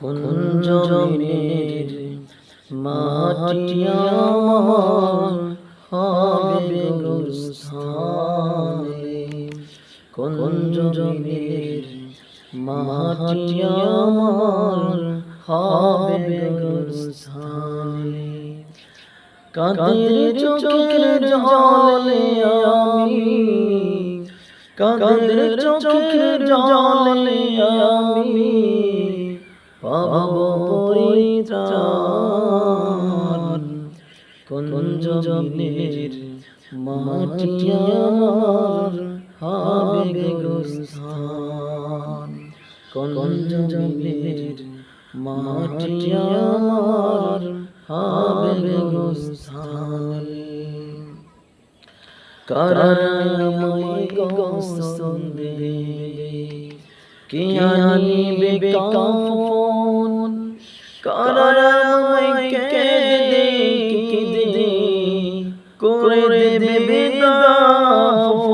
কুঞ্জমের মাটি আমার হবে গুরুস্থানে? কুঞ্জমের মাটি আমার হবে গুরুস্থানে? কাদের চোখের জলে আমি? কাদের চোখের জলে আমি? পাব পরিত্রাণ কুঞ্জমের মাটি আমার হবে গুস্থান কুঞ্জমের মাটি আমার হবে গুস্থান কারণময় দেবে কে আনিবে কাফন কারণময় কেঁদে কেঁদে করে দেবে দাফন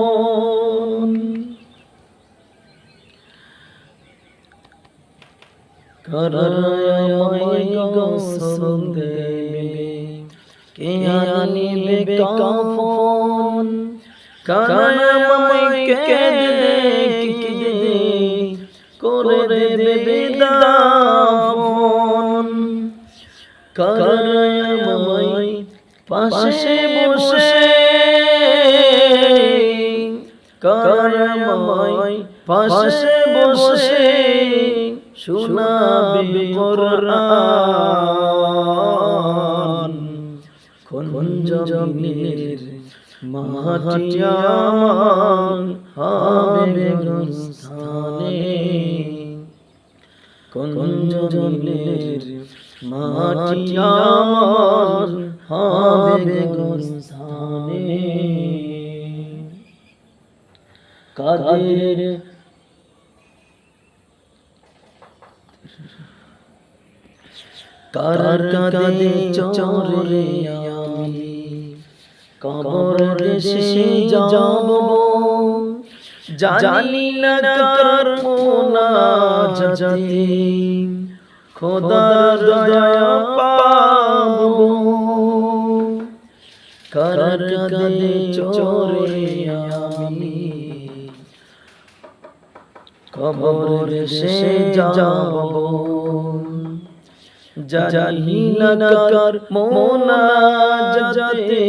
কারণময় গোসল দেবে কে আনিবে কাফন কারণময় কেঁদে কেঁদে করে দেবে দাফন কারণময় পাশে বসে। কারণময় পাশে বসে শোনাবে কোরআন। কুঞ্জমের মাটি আমার হবে গুস্থানে কুঞ্জমের মাটি আমার হবে গুস্থানে কাদের কার কাদে চরে আমি? কবর দেশে যাব। জানি না কার মোনা যাতে। খোদার দয়া পাব। কার কাদে চরে আমি। কবর দেশে যাব। জানি না কার মোনা যাতে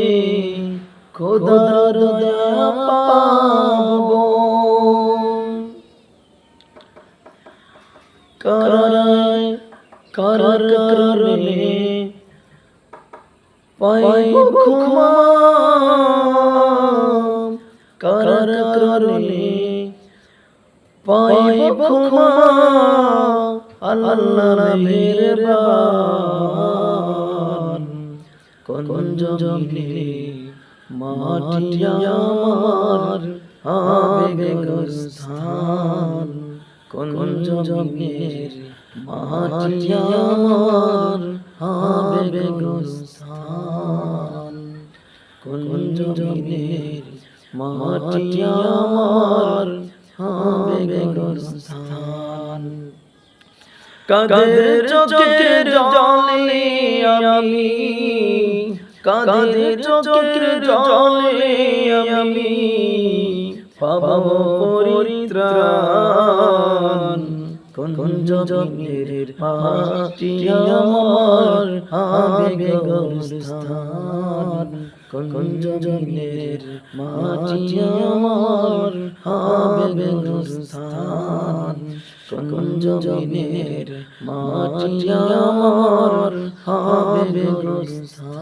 খোদার দয়া পাব। করায় ক্ষমা করার করলে পাইব ক্ষমা আল্লাহ মেহরবান। কুঞ্জমিলে মাটি আমার হবে গুস্থান কুঞ্জমিলের মাটি আমার হবে গুস্থান কুঞ্জমিলের মাটি আমার হবে গুস্থান কাদের চোখের জলে আমি? কাদের চোখের জলে আমি? পাব পরিত্রাণ। কুঞ্জমের মাটি আমার হবে গুরুস্থান কুঞ্জমের মাটি আমার হবে গুরুস্থান কুঞ্জমের মাটি আমার হবে গুরুস্থান